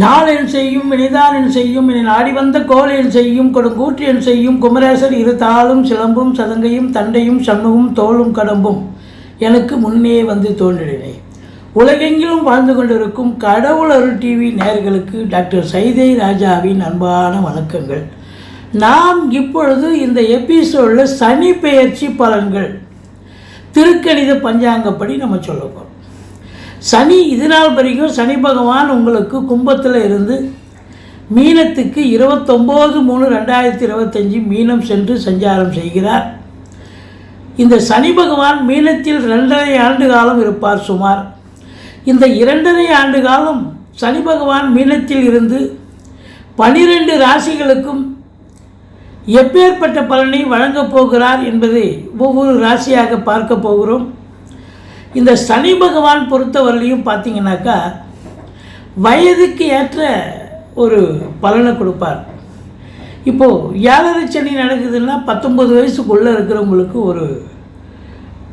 நாளென் செய்யும் இனிதானென் செய்யும் இனி நாடி வந்த கோலென் செய்யும் கொடுங்கூற்றியன் செய்யும் குமரேசர் இரு தாளும் சிலம்பும் சதங்கையும் தண்டையும் சண்முகும் தோளும் கடம்பும். எனக்கு முன்னே வந்து தோன்றினே உலகெங்கிலும் வாழ்ந்து கொண்டிருக்கும் கடவுள் அருள் டிவி நேயர்களுக்கு டாக்டர் சைதை ராஜாவின் அன்பான வணக்கங்கள். நாம் இப்பொழுது இந்த எபிசோடில் சனி பெயர்ச்சி பலன்கள் திருக்கணித பஞ்சாங்கப்படி நம்ம சொல்லுவோம் சனி இது நாள் வரைக்கும் சனி பகவான் உங்களுக்கு கும்பத்தில் இருந்து மீனத்துக்கு இருபத்தொம்போது மூணு ரெண்டாயிரத்தி இருபத்தஞ்சி மீனம் சென்று சஞ்சாரம் செய்கிறார். இந்த சனி பகவான் மீனத்தில் ரெண்டரை ஆண்டு காலம் இருப்பார் சுமார். இந்த இரண்டரை ஆண்டு காலம் சனி பகவான் மீனத்தில் இருந்து பனிரெண்டு ராசிகளுக்கும் எப்பேற்பட்ட பலனை வழங்கப் போகிறார் என்பதை ஒவ்வொரு ராசியாக பார்க்க போகிறோம். இந்த சனி பகவான் பொறுத்தவரையிலையும் பார்த்தீங்கன்னாக்கா வயதுக்கு ஏற்ற ஒரு பலனை கொடுப்பார். இப்போது ஏழரை சனி நடக்குதுன்னா பத்தொம்பது வயசுக்குள்ளே இருக்கிறவங்களுக்கு ஒரு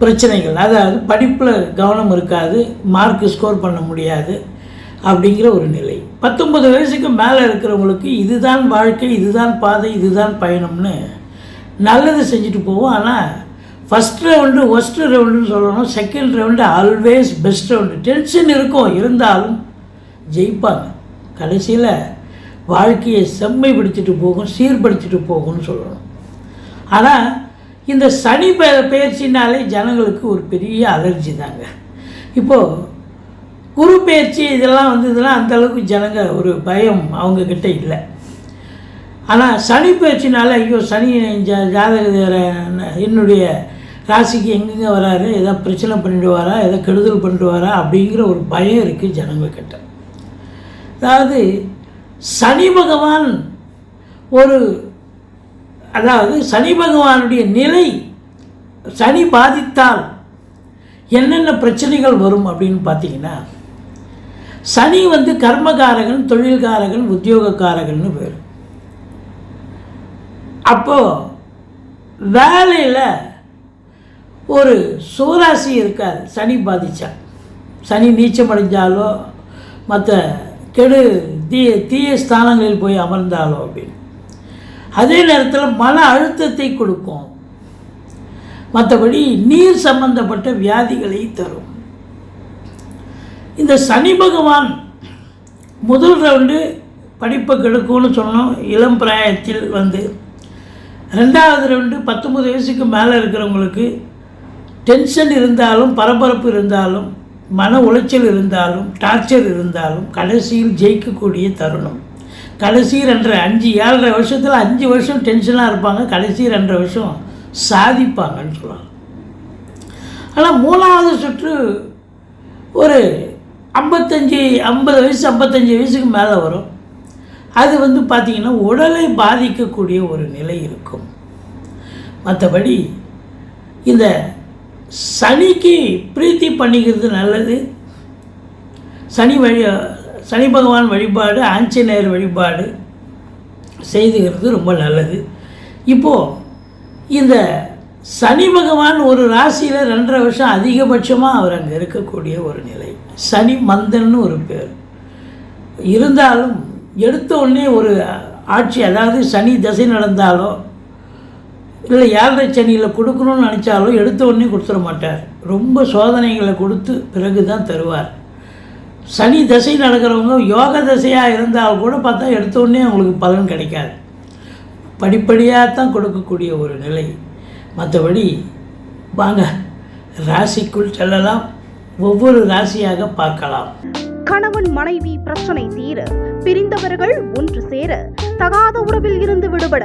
பிரச்சனைகள். அதாவது படிப்பில் கவனம் இருக்காது மார்க் ஸ்கோர் பண்ண முடியாது அப்படிங்கிற ஒரு நிலை. பத்தொம்பது வயசுக்கு மேலே இருக்கிறவங்களுக்கு இதுதான் வாழ்க்கை இதுதான் பாதை இதுதான் பயணம்னு நல்லது செஞ்சுட்டு போவோம். ஆனால் ஃபஸ்ட் ரவுண்டு ஒஸ்ட் ரவுண்டுன்னு சொல்லணும். Second round always best round tension இருக்கும். இருந்தாலும் ஜெயிப்பாங்க. கடைசியில் வாழ்க்கையை செம்மைப்படுத்திட்டு போகும் சீர்படுத்திட்டு போகும்னு சொல்லணும். ஆனால் இந்த சனி பெ பயிற்சினாலே ஜனங்களுக்கு ஒரு பெரிய அலர்ஜி தாங்க. இப்போது குரு பயிற்சி இதெல்லாம் வந்ததுன்னா அந்தளவுக்கு ஜனங்க ஒரு பயம் அவங்கக்கிட்ட இல்லை. ஆனால் சனி பயிற்சினால ஐயோ சனி ஜாதக என்னுடைய ராசிக்கு எங்கெங்கே வராரு எதோ பிரச்சனை பண்ணிடுவாரா எதோ கெடுதல் பண்ணிடுவாரா அப்படிங்கிற ஒரு பயம் இருக்குது ஜனங்கக்கிட்ட அதாவது சனி பகவான் ஒரு அதாவது சனி பகவானுடைய நிலை சனி பாதித்தால் என்னென்ன பிரச்சனைகள் வரும் அப்படின்னு பார்த்தீங்கன்னா சனி வந்து கர்மகாரகன் தொழில்காரகன் உத்தியோகக்காரகன்னு பேர். அப்போது வேலையில் ஒரு சூராசி இருக்காது சனி பாதிச்சா. சனி நீச்சம் அடைஞ்சாலோ மற்ற கெடு தீய தீய ஸ்தானங்களில் போய் அமர்ந்தாலோ அப்படின்னு அதே நேரத்தில் மன அழுத்தத்தை கொடுக்கும். மற்றபடி நீர் சம்பந்தப்பட்ட வியாதிகளை தரும். இந்த சனி பகவான் முதல் ரவுண்டு படிப்பை கெடுக்கும்னு சொன்னோம் இளம் பிராயத்தில் வந்து. ரெண்டாவது ரவுண்டு பத்தொம்பது வயசுக்கு மேலே இருக்கிறவங்களுக்கு டென்ஷன் இருந்தாலும் பரபரப்பு இருந்தாலும் மன உளைச்சல் இருந்தாலும் டார்ச்சர் இருந்தாலும் கடைசியில் ஜெயிக்கக்கூடிய தருணம். கடைசி ரெண்டரை அஞ்சு ஏழரை வருஷத்தில் அஞ்சு வருஷம் டென்ஷனாக இருப்பாங்க. கடைசி ரெண்டரை வருஷம் சாதிப்பாங்கன்னு சொல்லலாம் ஆனால் மூணாவது சுற்று ஒரு ஐம்பத்தஞ்சு ஐம்பது வயசு ஐம்பத்தஞ்சு வயசுக்கு மேலே வரும். அது வந்து பார்த்திங்கன்னா உடலை பாதிக்கக்கூடிய ஒரு நிலை இருக்கும். மற்றபடி இந்த சனிக்கு பிரீத்தி பண்ணிக்கிறது நல்லது. சனி வழி சனி பகவான் வழிபாடு ஆஞ்சநேயர் வழிபாடு செய்துகிறது ரொம்ப நல்லது. இப்போது இந்த சனி பகவான் ஒரு ராசியில் ரெண்டரை வருஷம் அதிகபட்சமாக அவர் அங்கே இருக்கக்கூடிய ஒரு நிலை. சனி மந்தன்னு ஒரு பேர். இருந்தாலும் எடுத்த உடனே ஒரு ஆட்சி அதாவது சனி தசை நடந்தாலோ இல்லை ஏழரை சனியில் கொடுக்கணும்னு நினச்சாலும் எடுத்த உடனே கொடுத்துட மாட்டார். ரொம்ப சோதனைகளை கொடுத்து பிறகு தான் தருவார். சனி தசை நடக்கிறவங்க யோக தசையாக இருந்தால் கூட பார்த்தா எடுத்த உடனே அவங்களுக்கு பலன் கிடைக்காது. படிப்படியாக தான் கொடுக்கக்கூடிய ஒரு நிலை. மற்றபடி வாங்க ராசிக்குள் செல்லலாம். ஒவ்வொரு ராசியாக பார்க்கலாம். கணவன் மனைவி பிரச்சனை தீர பிரிந்தவர்கள் ஒன்று சேர தகாத உறவில் இருந்து விடுபட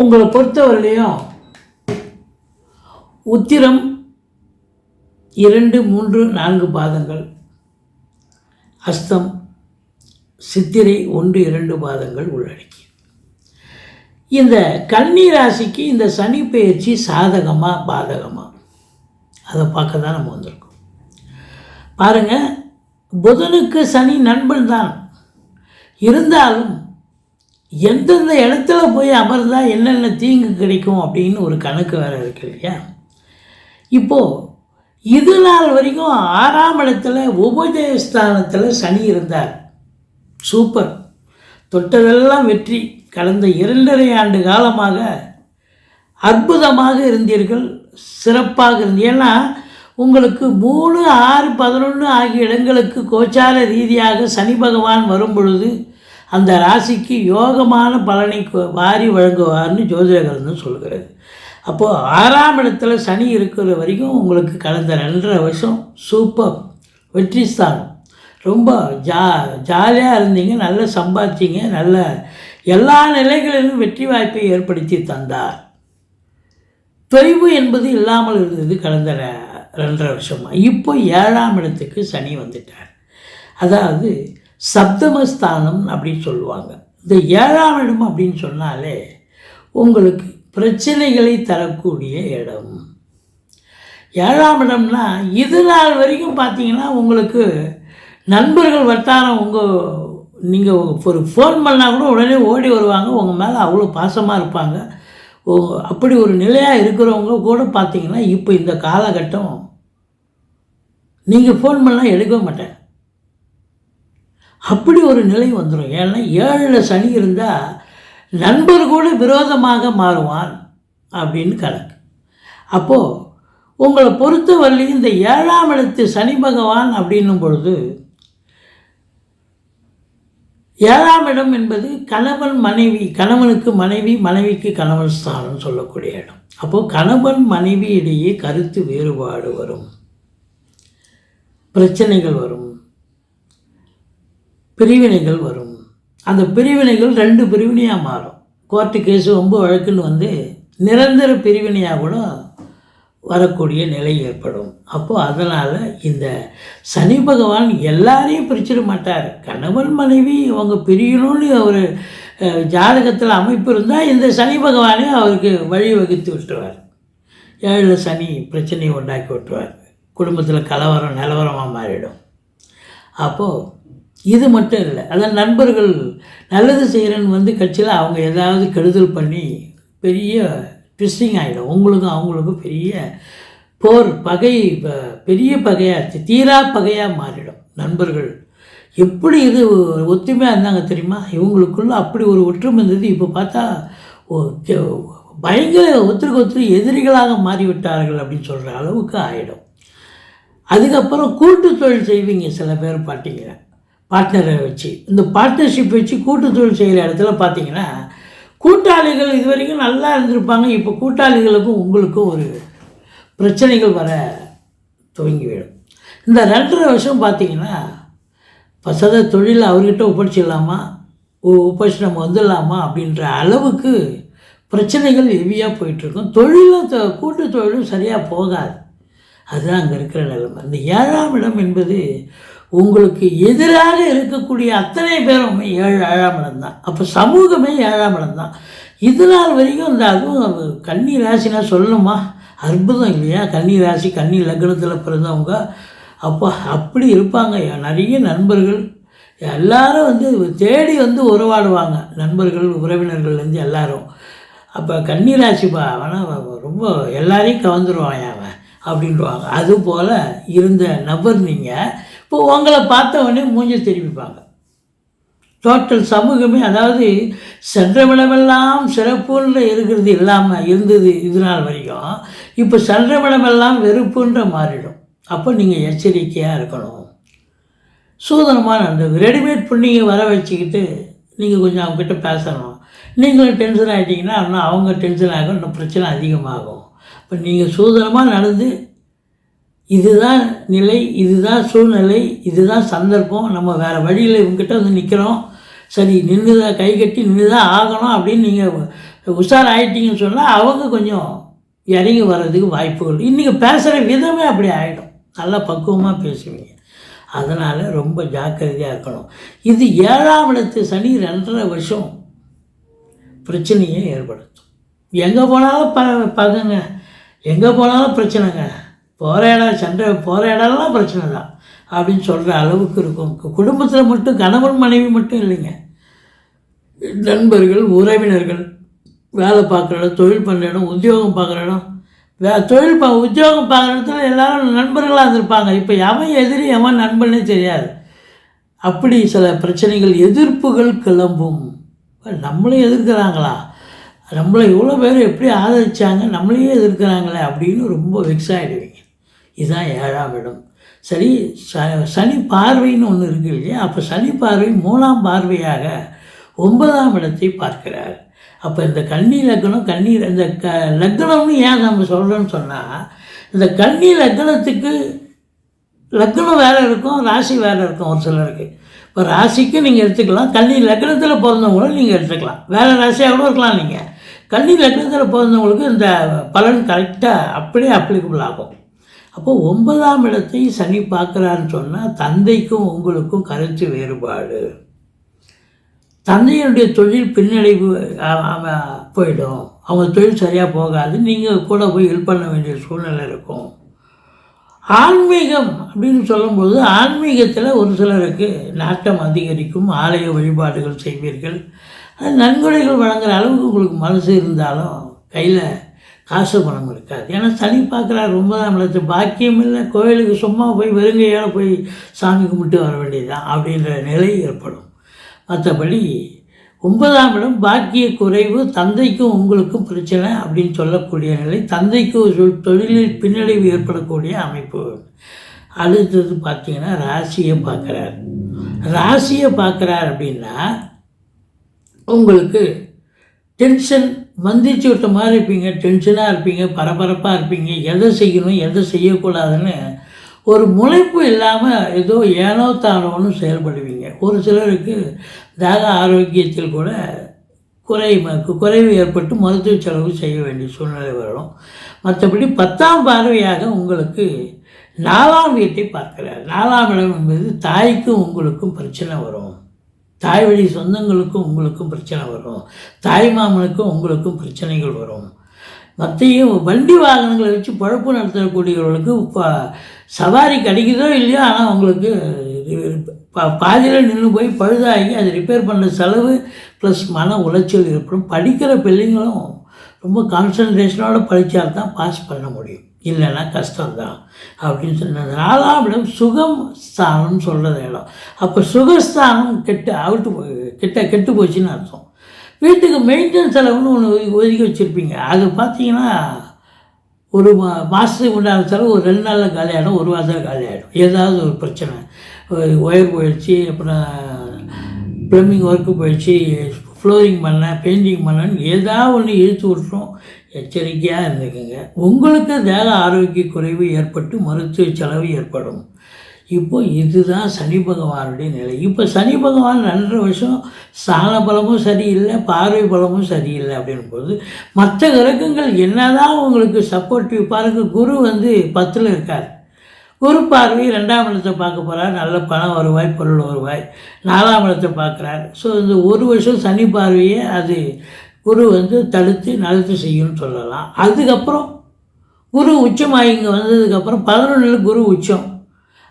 உங்களை பொறுத்தவரையிலையும் உத்திரம் இரண்டு மூன்று நான்கு பாதங்கள். அஸ்தம் சித்திரை ஒன்று இரண்டு பாதங்கள் உள்ளடக்கி. இந்த கன்னி ராசிக்கு இந்த சனி பெயர்ச்சி சாதகமாக பாதகமாக அதை பார்க்க தான் நம்ம வந்திருக்கோம். பாருங்கள் புதனுக்கு சனி நண்பன் தான் இருந்தாலும் எந்தெந்த இடத்துல போய் அமர்ந்தா என்னென்ன தீங்கு கிடைக்கும் அப்படின்னு ஒரு கணக்கு வேறு இருக்கு இல்லையா? இப்போது இது நாள் வரைக்கும் ஆறாம் இடத்துல உபஜயஸ்தானத்தில் சனி இருந்தார். சூப்பர். தொட்டதெல்லாம் வெற்றி. கடந்த இரண்டரை ஆண்டு காலமாக அற்புதமாக இருந்தீர்கள் சிறப்பாக இருந்து ஏன்னா உங்களுக்கு மூணு ஆறு பதினொன்று ஆகிய இடங்களுக்கு கோச்சார ரீதியாக சனி பகவான் வரும் பொழுது அந்த ராசிக்கு யோகமான பலனை வாரி வழங்குவார்னு ஜோதிட சொல்கிறது அப்போது ஆறாம் இடத்துல சனி இருக்கிற வரைக்கும் உங்களுக்கு கடந்த ரெண்டரை வருஷம் சூப்பர் வெற்றி ஸ்தானம். ரொம்ப ஜா ஜாலியாக இருந்தீங்க நல்லா சம்பாதிச்சீங்க நல்ல எல்லா நிலைகளிலும் வெற்றி வாய்ப்பை ஏற்படுத்தி தந்தார். தொய்வு என்பது இல்லாமல் இருந்தது கடந்த ரெண்டரை வருஷமாக இப்போ ஏழாம் இடத்துக்கு சனி வந்துட்டார். அதாவது சப்தமஸ்தானம் அப்படின்னு சொல்லுவாங்க. இந்த ஏழாம் இடம் அப்படின்னு சொன்னாலே உங்களுக்கு பிரச்சனைகளை தரக்கூடிய இடம். ஏழாம் இடம்னா இது நாள் வரைக்கும் பார்த்தீங்கன்னா உங்களுக்கு நண்பர்கள் வட்டாரம் உங்கள் நீங்கள் ஒரு ஃபோன் பண்ணால் கூட உடனே ஓடி வருவாங்க. உங்கள் மேலே அவ்வளோ பாசமாக இருப்பாங்க. ஓ அப்படி ஒரு நிலையாக இருக்கிறவங்க கூட பார்த்தீங்கன்னா இப்போ இந்த காலகட்டம் நீங்கள் ஃபோன் பண்ணால் எடுக்க மாட்டேன். அப்படி ஒரு நிலை வந்துடும் ஏன்னா ஏழில் சனி இருந்தால் நண்பர் கூட விரோதமாக மாறுவான் அப்படின்னு கணக்கு. அப்போது உங்களை பொறுத்தவரையிலும் இந்த ஏழாம் இடத்து சனி பகவான் அப்படின்னும் பொழுது ஏழாம் இடம் என்பது கணவன் மனைவி கணவனுக்கு மனைவி மனைவிக்கு கணவன் ஸ்தானம் சொல்லக்கூடிய இடம். அப்போது கணவன் மனைவி இடையே கருத்து வேறுபாடு வரும். பிரச்சனைகள் வரும். பிரிவினைகள் வரும். அந்த பிரிவினைகள் ரெண்டு பிரிவினையாக மாறும். கோர்ட்டு கேஸு ரொம்ப வழக்குன்னு வந்து நிரந்தர பிரிவினையாக கூட வரக்கூடிய நிலை ஏற்படும். அப்போது அதனால் இந்த சனி பகவான் எல்லாரையும் பிரிச்சிட மாட்டார். கணவன் மனைவி அவங்க பிரியணும்னு அவர் ஜாதகத்தில் அமைப்பு இருந்தால் இந்த சனி பகவானே அவருக்கு வழி வகுத்து விட்டுருவார். ஏழில் சனி பிரச்சனையை உண்டாக்கி விட்டுருவார். குடும்பத்தில் கலவரம் நிலவரமாக மாறிடும். அப்போது இது மட்டும் இல்லை. அதான் நண்பர்கள் நல்லது செய்கிறேன்னு வந்து கட்சியில் அவங்க ஏதாவது கெடுதல் பண்ணி பெரிய ட்விஸ்டிங் ஆகிடும் உங்களுக்கும் அவங்களுக்கும் பெரிய போர் பகை பெரிய பகையாக தீரா பகையாக மாறிடும் நண்பர்கள். எப்படி இது ஒத்துமையாக இருந்தாங்க தெரியுமா? இவங்களுக்குள்ள அப்படி ஒரு ஒற்றுமை இருந்தது. இப்போ பார்த்தா பயங்கர ஒருத்தருக்கு ஒருத்தர் எதிரிகளாக மாறிவிட்டார்கள் அப்படின்னு சொல்கிற அளவுக்கு ஆகிடும் அதுக்கப்புறம் கூட்டு தொழில் செய்வீங்க சில பேர் பார்த்தீங்கன்னா பார்ட்னரை வச்சு. இந்த பார்ட்னர்ஷிப் வச்சு கூட்டு தொழில் செய்கிற இடத்துல பார்த்தீங்கன்னா கூட்டாளிகள் இது வரைக்கும் நல்லா இருந்திருப்பாங்க. இப்போ கூட்டாளிகளுக்கும் உங்களுக்கும் ஒரு பிரச்சனைகள் வர துவங்கிவிடும் இந்த ரெண்டரை வருஷம் பார்த்தீங்கன்னா பசத தொழில் அவர்கிட்ட ஒப்படைச்சிடலாமா? ஒ- ஒப்படைச்சு நம்ம வந்துடலாமா? அப்படின்ற அளவுக்கு பிரச்சனைகள் ஹெவியாக போயிட்டுருக்கும். தொழிலும் தொ- கூட்டு தொழிலும் சரியாக போகாது. அதுதான் அங்கே இருக்கிற நிலைமை. இந்த ஏழாம் இடம் என்பது உங்களுக்கு எதிராக இருக்கக்கூடிய அத்தனை பேருமே ஏழு ஏழாம் இடம் தான். அப்போ சமூகமே ஏழாம் இடம் தான். இது நாள் வரைக்கும் இந்த அதுவும் கன்னி ராசினா சொல்லணுமா? அற்புதம் இல்லையா? கன்னி ராசி கன்னி லக்னத்தில் பிறந்தவங்க. அப்போ அப்படி இருப்பாங்க. நிறைய நண்பர்கள். எல்லாரும் வந்து தேடி வந்து உறவாடுவாங்க. நண்பர்கள் உறவினர்கள்லேருந்து எல்லாரும். அப்போ கன்னி ராசி பா அவனா ரொம்ப எல்லாரையும் கவர்ந்துருவான் அவன். அப்படின்வாங்க அதுபோல் இருந்த நபர் நீங்கள் இப்போ உங்களை பார்த்த உடனே மூஞ்ச திரும்பிப்பாங்க. டோட்டல் சமூகமே அதாவது சென்றவிடமெல்லாம் சிறப்புன்ற இருக்கிறது இல்லாமல் இருந்தது இது நாள் வரைக்கும். இப்போ சென்றவிடமெல்லாம் வெறுப்புன்ற மாறிடும். அப்போ நீங்கள் எச்சரிக்கையாக இருக்கணும். சூதனமாக நடந்தது ரெடிமேட் புண்ணிங்க வர வச்சுக்கிட்டு நீங்கள் கொஞ்சம் அவங்ககிட்ட பேசணும். நீங்களும் டென்ஷன் ஆகிட்டிங்கன்னா இன்னும் அவங்க டென்ஷன் ஆகும் இன்னும் பிரச்சனை அதிகமாகும். இப்போ நீங்கள் சூதனமாக நடந்து இதுதான் நிலை இதுதான் சூழ்நிலை இதுதான் சந்தர்ப்பம். நம்ம வேறு வழியில் இவங்ககிட்ட வந்து நிற்கிறோம் சரி நின்றுதான் கை கட்டி நின்று தான் ஆகணும் அப்படின்னு நீங்கள் உஷார் ஆகிட்டீங்கன்னு சொன்னால் அவங்க கொஞ்சம் இறங்கி வர்றதுக்கு வாய்ப்புகள் இன்றைக்கி பேசுகிற விதமே அப்படி ஆகிடும் நல்லா பக்குவமாக பேசுவீங்க. அதனால் ரொம்ப ஜாக்கிரதையாக இருக்கணும். இது ஏழாம் இடத்து சனி ரெண்டரை வருஷம் பிரச்சனையை ஏற்படுத்தும். எங்கே போனாலும் ப பகங்க. எங்கே போனாலும் பிரச்சனைங்க. போகிற இடம் சண்டை போகிற இடம்லாம் பிரச்சனை தான் அப்படின்னு சொல்கிற அளவுக்கு இருக்கும். குடும்பத்தில் மட்டும் கணவன் மனைவி மட்டும் இல்லைங்க. நண்பர்கள் உறவினர்கள் வேலை பார்க்குற இடம் தொழில் பண்ணுற இடம் உத்தியோகம் பார்க்குற இடம் வே தொழில் பா உத்தியோகம் பார்க்குற இடத்துல எல்லாரும் நண்பர்களாக இருந்திருப்பாங்க. இப்போ எவன் எதிரி எவன் நண்பனே தெரியாது. அப்படி சில பிரச்சனைகள் எதிர்ப்புகள் கிளம்பும். நம்மளையும் எதிர்க்கிறாங்களா? நம்மளை இவ்வளோ பேர் எப்படி ஆதரித்தாங்க நம்மளையே எதிர்க்கிறாங்களே அப்படின்னு ரொம்ப வெக்ஸ் ஆகிடுவீங்க இதுதான் ஏழாம் இடம். சரி ச சனி பார்வைன்னு ஒன்று இருக்கு இல்லையா? அப்போ சனி பார்வை மூணாம் பார்வையாக ஒன்பதாம் இடத்தை பார்க்கிறார். அப்போ இந்த கன்னி லக்னம் கண்ணீர் இந்த க லக்னம்னு ஏன் நம்ம சொல்கிறோன்னு சொன்னால் இந்த கன்னி லக்னத்துக்கு லக்னம் வேறு இருக்கும் ராசி வேறு இருக்கும் ஒரு சிலருக்கு. இப்போ ராசிக்கு நீங்கள் எடுத்துக்கலாம் கன்னி லக்னத்தில் பிறந்தவங்களும் நீங்கள் எடுத்துக்கலாம். வேறு ராசியாக கூட இருக்கலாம் நீங்கள் கன்னி லக்னத்தில் பிறந்தவங்களுக்கு இந்த பலன் கரெக்டாக அப்படியே அப்ளிகபிள் ஆகும். அப்போ ஒன்பதாம் இடத்தை சனி பார்க்குறான்னு சொன்னால் தந்தைக்கும் உங்களுக்கும் கருத்து வேறுபாடு. தந்தையினுடைய தொழில் பின்னடைவு போயிடும். அவங்க தொழில் சரியாக போகாது. நீங்கள் கூட போய் ஹெல்ப் பண்ண வேண்டிய சூழ்நிலை இருக்கும். ஆன்மீகம் அப்படின்னு சொல்லும்போது ஆன்மீகத்தில் ஒரு சிலருக்கு நாட்டம் அதிகரிக்கும். ஆலய வழிபாடுகள் செய்வீர்கள். அது நன்கொடைகள் வழங்குகிற அளவுக்கு உங்களுக்கு மனசு இருந்தாலும் கையில் காசு பணம் இருக்காது ஏன்னா சனி பார்க்குறாரு ஒன்பதாம் இடத்து பாக்கியம் இல்லை கோயிலுக்கு சும்மா போய் வெறுங்கையால் போய் சாமி கும்பிட்டு வர வேண்டியதுதான் அப்படின்ற நிலை ஏற்படும். மற்றபடி ஒன்பதாம் இடம் பாக்கிய குறைவு தந்தைக்கும் உங்களுக்கும் பிரச்சனை அப்படின்னு சொல்லக்கூடிய நிலை தந்தைக்கு ஒரு தொழிலில் பின்னடைவு ஏற்படக்கூடிய அமைப்பு. அடுத்தது பார்த்தீங்கன்னா ராசியை பார்க்குறார். ராசியை பார்க்குறார் அப்படின்னா உங்களுக்கு டென்ஷன் மந்திரிச்சு விட்ட மாதிரி இருப்பீங்க டென்ஷனாக இருப்பீங்க பரபரப்பாக இருப்பீங்க எதை செய்யணும் எதை செய்யக்கூடாதுன்னு ஒரு முளைப்பு இல்லாமல் ஏதோ ஏனோ தானோன்னு செயல்படுவீங்க. ஒரு சிலருக்கு தேக ஆரோக்கியத்தில் கூட குறை குறைவு ஏற்பட்டு மருத்துவ செலவு செய்ய வேண்டிய சூழ்நிலை வரும். மற்றபடி பத்தாம் பார்வையாக உங்களுக்கு நாலாம் வீட்டை பார்க்கிறார். நாலாம் இடம் என்பது தாய்க்கும் உங்களுக்கும் பிரச்சனை வரும். தாய் வழி சொந்தங்களுக்கும் உங்களுக்கும் பிரச்சனை வரும். தாய் மாமனுக்கும் உங்களுக்கும் பிரச்சனைகள் வரும். மற்றையும் வண்டி வாகனங்களை வச்சு பழப்பு நடத்தக்கூடியவர்களுக்கு இப்போ சவாரி கிடைக்குதோ இல்லையோ ஆனால் உங்களுக்கு பா பாதியில் நின்று போய் பழுதாகி அதை ரிப்பேர் பண்ண செலவு ப்ளஸ் மன உளைச்சல் ஏற்படும். படிக்கிற பிள்ளைங்களும் ரொம்ப கான்சன்ட்ரேஷனோட படித்தால் தான் பாஸ் பண்ண முடியும். இல்லைன்னா கஷ்டம்தான் அப்படின்னு சொன்னது. நாலாம் இடம் சுகம் ஸ்தானம்னு சொல்கிறது இடம். அப்போ சுகஸ்தானம் கெட்டு அவுட்டு போ- கெட்ட கெட்டு போச்சுன்னு அர்த்தம். வீட்டுக்கு மெயின்டெனன்ஸ் செலவுன்னு ஒன்று ஒதுக்கி வச்சுருப்பீங்க. அது பார்த்தீங்கன்னா ஒரு மா மாதத்துக்கு உண்டான செலவு ஒரு ரெண்டு நாளில் காலியாகிடும் ஒரு வாரத்தில் காலி ஆகிடும் ஏதாவது ஒரு பிரச்சனை. ஒயர் போயிடுச்சு அப்புறம் ப்ளம்பிங் ஒர்க்கு போயிடுச்சு ஃப்ளோரிங் பண்ண பெயிண்டிங் பண்ணன்னு ஏதாவது ஒன்று இழுத்து விட்டுரும் எச்சரிக்கையாக இருந்துக்குங்க. உங்களுக்கு தேக ஆரோக்கிய குறைவு ஏற்பட்டு மருத்துவ செலவு ஏற்படும். இப்போ இதுதான் சனி பகவானுடைய நிலை. இப்போ சனி பகவான் ரெண்டரை வருஷம் ஸ்தான பலமும் சரியில்லை பார்வை பலமும் சரியில்லை அப்படின் போது மற்ற கிரகங்கள் என்னதான் உங்களுக்கு சப்போர்ட்டிவ் பாருங்க குரு வந்து பத்தில் இருக்கார். குரு பார்வை ரெண்டாம் இடத்தை பார்க்க போகிறார் நல்ல பணம் வருவாய் பொருள் வருவாய். நாலாம் இடத்தை பார்க்குறார். ஸோ இந்த ஒரு வருஷம் சனி பார்வையை அது குரு வந்து தடுத்து நடத்து செய்யும்னு சொல்லலாம். அதுக்கப்புறம் குரு உச்சமாக இங்கே வந்ததுக்கப்புறம் பதினொன்றில் குரு உச்சம்.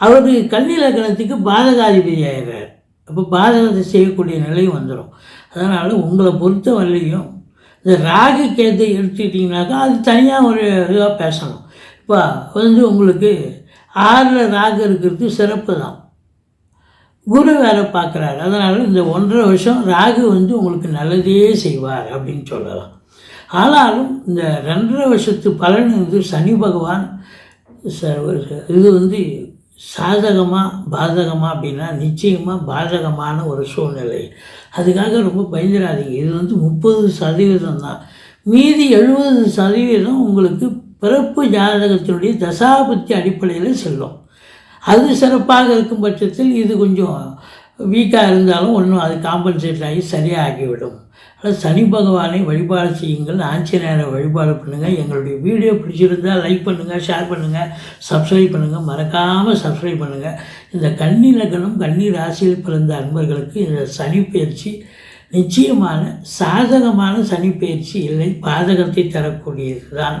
அவர் கன்னி லக்னத்துக்கு பாதகாதிபதி ஆகிறார் அப்போ பாதகத்தை செய்யக்கூடிய நிலை வந்துடும் அதனால் உங்களை பொறுத்த வரலையும் இந்த ராகு கேது எடுத்துக்கிட்டிங்கனாக்கா அது தனியாக ஒரு இதுவாக பேசணும் இப்போ வந்து உங்களுக்கு ஆறில் ராகு இருக்கிறது சிறப்பு தான் குரு வேலை பார்க்குறாரு. அதனால் இந்த ஒன்றரை வருஷம் ராகு வந்து உங்களுக்கு நல்லதே செய்வார் அப்படின்னு சொல்லலாம். ஆனாலும் இந்த ரெண்டரை வருஷத்து பலன் வந்து சனி பகவான் ச- இது வந்து சாதகமாக பாதகமாக அப்படின்னா நிச்சயமாக பாதகமான ஒரு சூழ்நிலை. அதுக்காக ரொம்ப பயந்துடாதீங்க இது வந்து முப்பது சதவீதம் தான் மீதி எழுபது சதவீதம் உங்களுக்கு பிறப்பு ஜாதகத்தினுடைய தசாபத்தி அடிப்படையில் செல்லும். அது சிறப்பாக இருக்கும் பட்சத்தில் இது கொஞ்சம் வீக்காக இருந்தாலும் ஒன்றும் அது காம்பன்சேட் ஆகி சரியாகிவிடும். அதாவது சனி பகவானை வழிபாடு செய்யுங்கள். ஆஞ்சநேயரை வழிபாடு பண்ணுங்கள் எங்களுடைய வீடியோ பிடிச்சிருந்தால் லைக் பண்ணுங்கள் ஷேர் பண்ணுங்கள் சப்ஸ்கிரைப் பண்ணுங்கள் மறக்காமல் சப்ஸ்கிரைப் பண்ணுங்கள் இந்த கன்னி லக்னம் கன்னி ராசியில் பிறந்த அன்பர்களுக்கு இந்த சனி பயிற்சி நிச்சயமான சாதகமான சனி பயிற்சி இல்லை. பாதகத்தை தரக்கூடியது தான்